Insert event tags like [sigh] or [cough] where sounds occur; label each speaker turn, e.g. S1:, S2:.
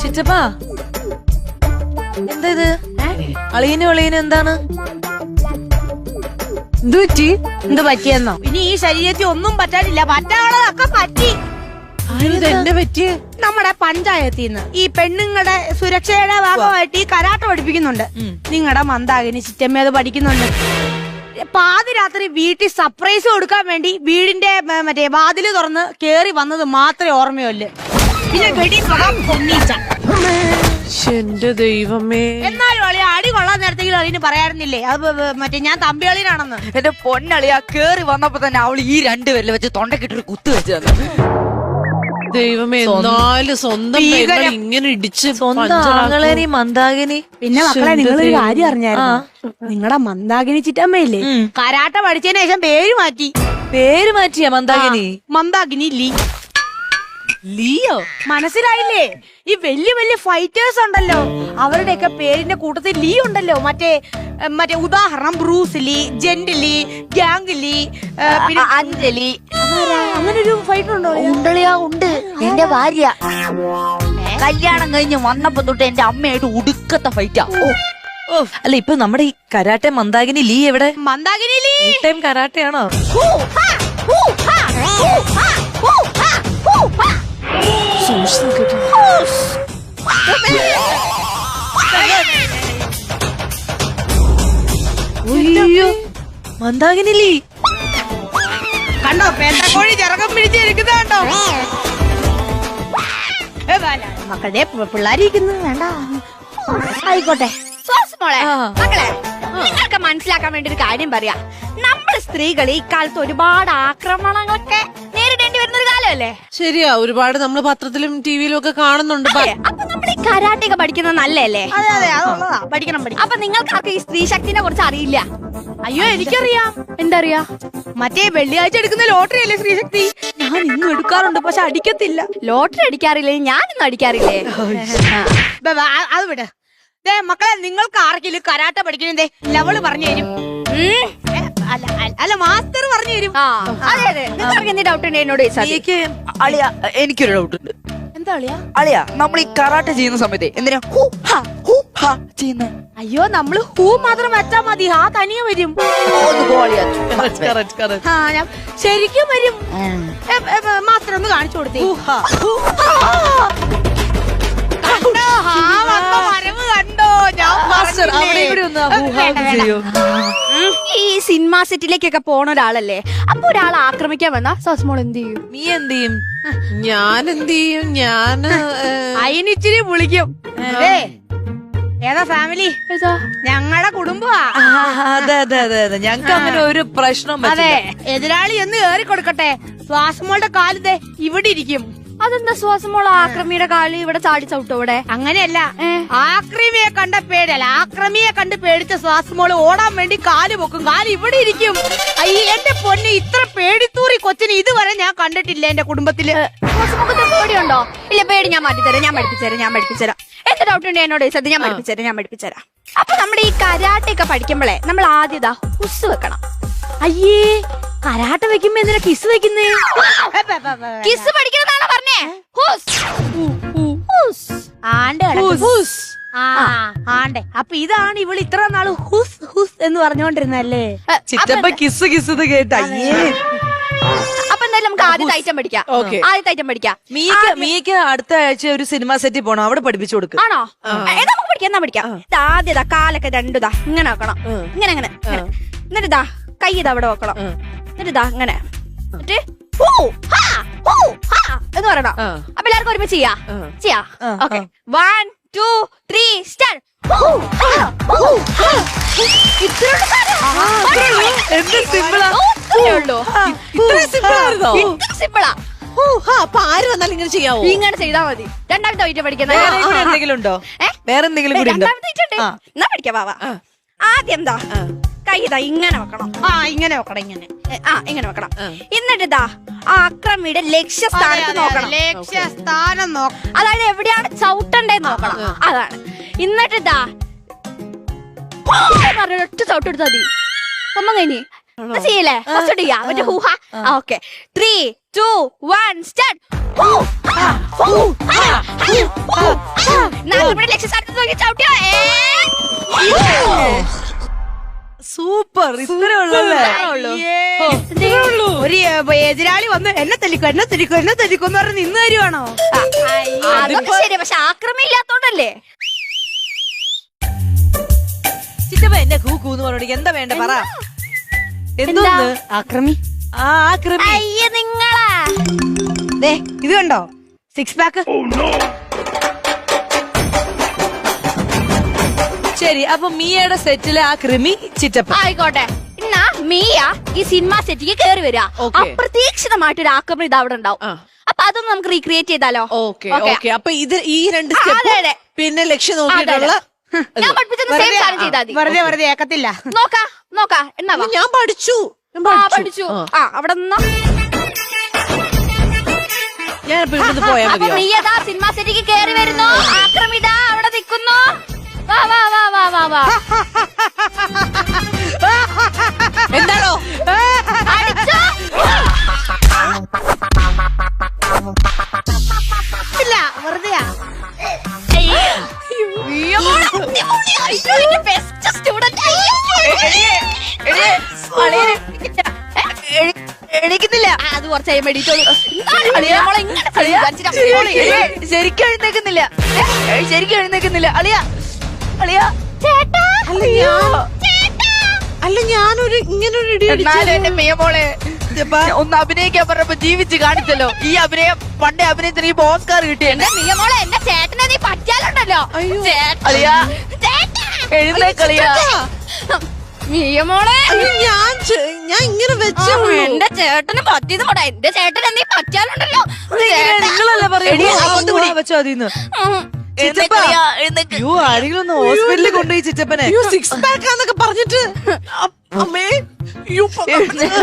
S1: ചിറ്റപ്പാ എന്താ ഇത്? അളിയനും അളിയനും എന്താണ്?
S2: എന്ത് പറ്റി?
S3: എന്ത് പറ്റിയെന്നോ? ഇനി ഈ ശരീരത്തിൽ ഒന്നും പറ്റാനില്ല. പറ്റാനുള്ളതൊക്കെ പറ്റി.
S2: പറ്റി എന്നെ പറ്റിയേ?
S3: നമ്മുടെ പഞ്ചായത്തിൽ നിന്ന് ഈ പെണ്ണുങ്ങളുടെ സുരക്ഷയുടെ ഭാഗമായിട്ട് ഈ കരാട്ട പഠിപ്പിക്കുന്നുണ്ട്. നിങ്ങളുടെ മന്ദാകിനി ചിറ്റമ്മ അത് പഠിക്കുന്നുണ്ട്. പാതിരാത്രി വീട്ടിൽ സർപ്രൈസ് കൊടുക്കാൻ വേണ്ടി വീടിന്റെ മറ്റേ വാതിൽ തുറന്ന് കേറി വന്നത് മാത്രമേ ഓർമ്മയുള്ളൂ. പിന്നെ വെടി പൊന്നീച്ച.
S2: എന്റെ ദൈവമേ.
S3: എന്നാലും അളി അടി കൊള്ളാൻ നേരത്തെങ്കിലും അളിന് പറയാറുന്നില്ലേ? അത് മറ്റേ ഞാൻ തമ്പികളിനാണെന്ന്
S4: എന്റെ പൊന്നളിയാ കേറി വന്നപ്പോ തന്നെ അവൾ ഈ രണ്ടുപേരിൽ വെച്ച് തൊണ്ടക്കിട്ടൊരു കുത്ത് വെച്ചു തന്നു.
S2: ദൈവമേ സ്വന്തം ഇങ്ങനെ ഇടിച്ച്
S1: സ്വന്തം. ആങ്ങളേനി മന്ദാകിനി
S3: പിന്നെ മക്കളെ നിങ്ങളൊരു കാര്യം അറിഞ്ഞായിരുന്നു. നിങ്ങളുടെ മന്ദാകിനി ചിറ്റമ്മയില്ലേ? കരാട്ട പഠിച്ചതിന് ശേഷം പേര് മാറ്റി.
S1: പേര് മാറ്റിയ മന്ദാകിനി?
S3: മന്ദാകിനി ലീ.
S1: ലിയോ?
S3: മനസ്സിലായില്ലേ? ഈ വലിയ വലിയ ഫൈറ്റേഴ്സ് ഉണ്ടല്ലോ. അവരുടെയൊക്കെ പേരിന്റെ കൂട്ടത്തിൽ ലീ ഉണ്ടല്ലോ. മറ്റേ മറ്റേ ഉദാഹരണം ബ്രൂസ് ലീ ജെന്റ് ലീ ഗാംഗ് ലീ പിന്നെ
S4: അഞ്ജലി.
S3: ഫൈറ്റർ ഉണ്ടോ
S4: ഉണ്ടളിയാ ഉണ്ട് എന്റെ ഭാര്യ. കല്യാണം കഴിഞ്ഞ് വന്നപ്പോ തൊട്ട് എന്റെ അമ്മയായിട്ട് ഉടുക്കത്തെ ഫൈറ്റാ
S1: അല്ല ഇപ്പൊ നമ്മുടെ ഈ കരാട്ടെ മന്ദാകിനി ലീ എവിടെ?
S3: മന്ദാകിനി ലീ?
S1: ടൈം കരാട്ടെയാണോ. അയ്യോ മന്ദാകിനി ലീ.
S3: കണ്ടോ? പേട്ടക്കോഴി ചിറകം പിടിച്ചിരിക്കുന്ന കണ്ടോ? മക്കളുടെ പിള്ളേരിക്കുന്നത് വേണ്ട. ആയിക്കോട്ടെ.
S5: സോസ് മോളെ മക്കളെ നിങ്ങൾക്ക് മനസ്സിലാക്കാൻ വേണ്ടി ഒരു കാര്യം പറയാ. നമ്മൾ സ്ത്രീകൾ ഈ കാലത്ത് ഒരുപാട് ആക്രമണങ്ങളൊക്കെ നേരിടേണ്ടി വരുന്ന ഒരു കാലമല്ലേ?
S2: ശരിയാ ഒരുപാട് നമ്മൾ പത്രത്തിലും ടിവിയിലും ഒക്കെ കാണുന്നുണ്ട്.
S5: അപ്പൊ നമ്മൾ ഈ കരാട്ടയൊക്കെ പഠിക്കുന്നത് നല്ലല്ലേ
S3: അതെ അതെ അതുള്ളതാ. പഠിക്കണം
S5: അപ്പൊ നിങ്ങൾക്ക് ഈ സ്ത്രീ ശക്തിനെ കുറിച്ച് അറിയില്ല?
S3: അയ്യോ എനിക്കറിയാം.
S5: എന്തറിയാ?
S3: മറ്റേ വെള്ളിയാഴ്ച എടുക്കുന്ന ലോട്ടറി അല്ലേ ശ്രീശക്തി? ഞാൻ ഇന്നും എടുക്കാറുണ്ട് പക്ഷെ അടിക്കത്തില്ല.
S5: ലോട്ടറി അടിക്കാറില്ലേ? ഞാനൊന്നും അടിക്കാറില്ലേ?
S3: അത് വിട്. ദേ മക്കളെ നിങ്ങൾക്ക് ആർക്കില്ല കരാട്ട പഠിക്കണേ ലവൾ പറഞ്ഞു തരും. അല്ല മാസ്റ്റർ പറഞ്ഞു തരും.
S5: അതെ അതെ. നിങ്ങൾക്ക് എന്ത് ഡൗട്ട് ഉണ്ട് എന്നോട്
S4: എനിക്ക് അളിയ എനിക്കൊരു ഡൗട്ട് ഉണ്ട്.
S3: എന്താ അളിയാ?
S4: അളിയ നമ്മൾ ഈ കറാട്ട ചെയ്യുന്ന സമയത്ത് എന്തിനാ? ഹൂ ചെയ്യുന്ന.
S3: അയ്യോ നമ്മൾ ഹൂ മാത്രം വെച്ചാ മതി. ആ തനിയെ വരും.
S4: ഒന്ന്.
S3: ആ [laughs] ഞാൻ ശരിക്കും വരും. മാത്രം ഒന്ന് കാണിച്ചു കൊടുത്തേ. കണ്ടോ? ആ വന്ന വരവ് കണ്ടോ? ഞാൻ
S1: മാസ്റ്റർ
S3: പറഞ്ഞില്ലേ?
S1: അവിടെ ഇവിടെ ഒന്ന്
S3: ഏ,
S1: ഹൂഹാ
S3: വേണ്ട, വേണ്ട.
S1: ചെയ്യൂ.
S5: ഈ സിനിമ സെറ്റിലേക്കൊക്കെ പോണ ഒരാളല്ലേ? അപ്പൊ ഒരാൾ ആക്രമിക്കാൻ വന്ന സോസ്മോൾ എന്ത് ചെയ്യും?
S1: നീ എന്ത് ചെയ്യും?
S2: ഞാൻ എന്ത് ചെയ്യും? ഞാൻ
S3: അയിനിച്ചിരി വിളിക്കും. ഏ, ഏതാ ഫാമിലി?
S5: ഏതാ?
S3: ഞങ്ങളുടെ കുടുംബമാ
S1: ഞങ്ങൾക്ക് അതെ അതെ അതെ അതെ. ഞങ്ങക്ക് അങ്ങനെ ഒരു പ്രശ്നം
S3: അതെ എതിരാളി എന്ന് കേറി കൊടുക്കട്ടെ ശ്വാസമോളുടെ കാലത്തെ ഇവിടെ ഇരിക്കും.
S5: അതെന്താ ശ്വാസമോൾ ആക്രമിയുടെ കാൽ ഇവിടെ ചാടി ചവിട്ടോ ഇവിടെ?
S3: അങ്ങനെയല്ല. ആക്രമിയെ കണ്ട പേടിയല്ല. ആക്രമിയെ കണ്ട് പേടിച്ച ശ്വാസമോൾ ഓടാൻ വേണ്ടി കാൽ പൊക്കും. കാൽ ഇവിടെ ഇരിക്കും. അയ്യ എന്റെ പൊന്ന് ഇത്ര പേടിത്തൂറി കൊച്ചിന് ഇതുവരെ ഞാൻ കണ്ടിട്ടില്ല എന്റെ കുടുംബത്തിൽ.
S5: ശ്വാസമുഖത്ത് പേടിയുണ്ടോ? ഇല്ല പേടി ഞാൻ മാറ്റിത്തരാം. ഞാൻ പഠിപ്പിച്ചുതരാം ഞാൻ പഠിപ്പിച്ചുതരാം. എന്ത് ഡൗട്ട് ഉണ്ട് എന്നോട് ചോദിച്ചത് ഞാൻ പഠിപ്പിച്ചുതരാം ഞാൻ പഠിപ്പിച്ചുതരാം. അപ്പൊ നമ്മുടെ ഈ കരാട്ടെ ഒക്കെ പഠിക്കുമ്പോഴേ നമ്മൾ ആദ്യത ഉസ് വെക്കണം.
S3: അയ്യേ കരാട്ട വെക്കുമ്പോ എന്തിനാ കിസ് വെക്കുന്നേ?
S5: കിസ് പഠിക്കുന്നതാണോ പറഞ്ഞേ.
S3: ആണ്ട് ആണ്ടെ. അപ്പൊ ഇതാണ് ഇവൾ ഇത്ര നാൾ ഹുസ് ഹുസ് എന്ന് പറഞ്ഞോണ്ടിരുന്നല്ലേ
S1: ചിറ്റപ്പ കിസ് കിസ് കേട്ടേ കേട്ട അയ്യേ.
S5: അപ്പൊ എന്തായാലും നമുക്ക് ആദ്യത്തെ ഐറ്റം പഠിക്കാം.
S2: Okay.
S5: ആദ്യത്തെ ഐറ്റം പഠിക്കാം.
S1: മീക്ക് മീക്ക് അടുത്ത ആഴ്ച ഒരു സിനിമ സെറ്റിൽ പോണം. അവിടെ പഠിപ്പിച്ചു കൊടുക്കും.
S5: ആണോ? നമുക്ക് പഠിക്കാം എന്നാ പഠിക്കാം. ആദ്യതാ കാലൊക്കെ രണ്ടുതാ. ഇങ്ങനെ വെക്കണം. ഇങ്ങനെ ഇങ്ങനെ. എന്നിട്ട് ഇതാ കൈ ഇതാ അവിടെ വെക്കണം എന്നിട്ട് അങ്ങനെ. എന്നിട്ട് ഹൂ, ഹാ, ഹൂ, ഹാ എന്ന് പറയണം
S2: ആ.
S5: അപ്പൊ എല്ലാവർക്കും ഒരുമിച്ച് ചെയ്യാ.
S2: ആ.
S5: ചെയ്യാ.
S1: ആ,
S5: okay. One two three start
S1: എന്ത് സിമ്പിളാ.
S5: ഉള്ളൂ.
S2: ഇത്രയും simple ആയിരുന്നോ?
S5: സിമ്പിളാ.
S2: ഓ, ഹാ, അപ്പൊ ആര് വന്നാലും ഇങ്ങനെ ചെയ്യാവോ?
S5: ഇങ്ങനെ ചെയ്താ മതി. രണ്ടാമത്തെ ഐറ്റം പഠിക്കുന്ന
S1: വേറെ കൂടെ എന്തെങ്കിലും ഉണ്ടോ?
S5: ഏ?
S1: വേറെ എന്തെങ്കിലും കൂടി ഉണ്ടോ?
S5: രണ്ടാമത്തെ ഐറ്റം ഉണ്ട്.
S1: ആ.
S5: എന്നാ പഠിക്കാം ബാബ ആദ്യം എന്താ? കൈ ഇതാ ഇങ്ങനെ വെക്കണം.
S3: ആ ഇങ്ങനെ വെക്കണം ഇങ്ങനെ.
S5: ആ ഇങ്ങനെ വെക്കണം. എന്നിട്ട് ഇതാ ആ അക്രമിയുടെ ലക്ഷ്യസ്ഥാനത്ത് നോക്കണം.
S3: ലക്ഷ്യസ്ഥാനം നോക്കണം
S5: അതായത് എവിടെയാണ് ചവിട്ടണ്ടേന്ന് നോക്കണം. അതാണ്. എന്നിട്ട് ഇതാ [gasps] ഒറ്റ ചവിട്ട് എടുത്താൽ മതി. അമ്മ കഴിഞ്ഞ്. ചെയ്യില്ലേ? ചെയ്യല്ലേ ഫസ്റ്റ് ചെയ്യാ മറ്റേ ഹൂഹ. Okay three two one start ലക്ഷ്യസ്ഥാനത്ത് നോക്കി ചവിട്ടിയോ? ഏ
S1: സൂപ്പർ. ഇത്രേ
S3: ഒരു എതിരാളി വന്ന് എന്നെ തെളിക്കും എന്നെ തെളിക്കും എന്നെ തെളിക്കും എന്ന് പറഞ്ഞ് നിന്ന് തരുവാണോ?
S5: ശരി പക്ഷെ ആക്രമില്ലാത്തോണ്ടല്ലേ
S1: ചിറ്റപ്പ എന്നെ കൂ കൂന്ന് പറഞ്ഞു എന്താ വേണ്ട പറ. എന്തോന്ന്
S3: ആക്രമി.
S1: ആ ആക്രമി.
S5: അയ്യ നിങ്ങളാ.
S3: ദേ ഇത് കണ്ടോ? സിക്സ് പാക്ക്
S1: ശരി അപ്പൊ മിയയുടെ സെറ്റിലെ ആ കൃമി ചിറ്റപ്പ
S5: ആയിക്കോട്ടെ. എന്നാ മീയ ഈ സിനിമ സെറ്റിക്ക് കയറി വരിക
S2: Okay.
S5: അപ്രതീക്ഷിതമായിട്ട് ഒരു ആക്രമണം ഇത് അവിടെ ഉണ്ടാവും
S2: ആ.
S5: അപ്പൊ അതൊന്നും നമുക്ക് റീക്രിയേറ്റ് ചെയ്താലോ?
S2: Okay
S5: Okay.
S2: ഓക്കെ. അപ്പൊ ഇത് ഈ രണ്ട്
S5: ആ,
S2: സ്റ്റെപ്പ്
S5: അതെ, അതെ.
S2: പിന്നെ ലക്ഷ്യം
S5: അതെ,
S2: നോക്കിയിട്ടുള്ള
S5: ഞാൻ പഠിപ്പിച്ചത് സെയിം സാധനം ചെയ്താൽ മതി.
S3: വെറുതെ വെറുതെ ഏക്കത്തില്ല.
S5: നോക്കാ നോക്കാ. എന്നാ വാ.
S2: ഞാൻ പഠിച്ചു. ഞാൻ
S5: ആ, പഠിച്ചു.
S2: ആ.
S5: ആ അവിടെ നിന്നോ.
S2: ഞാൻ ഇവിടുന്ന് പോയാ
S5: അപ്പൊ
S2: മതിയോ?
S5: മീയതാ സിനിമ സെറ്റിക്ക് കയറി വരുന്നു? ആക്രമിത
S4: എണീക്കുന്നില്ല.
S5: ആ, അത് കുറച്ചായി മോളെ മോളെ, ഏ,
S4: ശരിക്കും എഴുന്നേക്കുന്നില്ല. ഏ, ശരിക്കും എഴുന്നേക്കുന്നില്ല. അളിയ അളിയ.
S2: അല്ല ഞാനൊരു ഇങ്ങനൊരു ഇടി
S4: എന്നാലും എന്റെ
S2: അടിച്ചു
S4: ഒന്ന് അഭിനയിക്കാൻ പറഞ്ഞപ്പോ ജീവിച്ച് കാണിച്ചല്ലോ. ഈ അഭിനയം പണ്ടേ അഭിനയത്തിന് ഈ ഓസ്കാർ കിട്ടിയുണ്ട്
S5: എന്റെ മിയ മോളെ എന്റെ ചേട്ടനെ നീ പറ്റിയാലുണ്ടല്ലോ.
S4: അളിയ. എഴുന്നേക്കളിയ
S2: ഞാൻ ഞാൻ ഇങ്ങനെ വെച്ചേ.
S5: എന്റെ ചേട്ടന് പറ്റിയത് കൂടെ. എന്റെ ചേട്ടനെ നീ പറ്റിയാലുണ്ടല്ലോ. ചേട്ടാ.
S1: നിങ്ങളല്ലേ
S4: എടി, അങ്ങോട്ട്
S1: പറയാ
S4: വിളി.
S1: വെച്ചോ അതിന്ന്
S5: ഉം.
S1: ചിറ്റപ്പ
S4: എഴുന്നേക്കളിയ എഴുന്നേക്ക്.
S1: അയ്യോ ആരെങ്കിലും ഒന്ന് ഹോസ്പിറ്റലിൽ കൊണ്ടുപോയി
S2: ചിച്ചപ്പനെ സിക്സ് പാക്ക് ആന്നൊക്കെ പറഞ്ഞിട്ട്. അമ്മേ.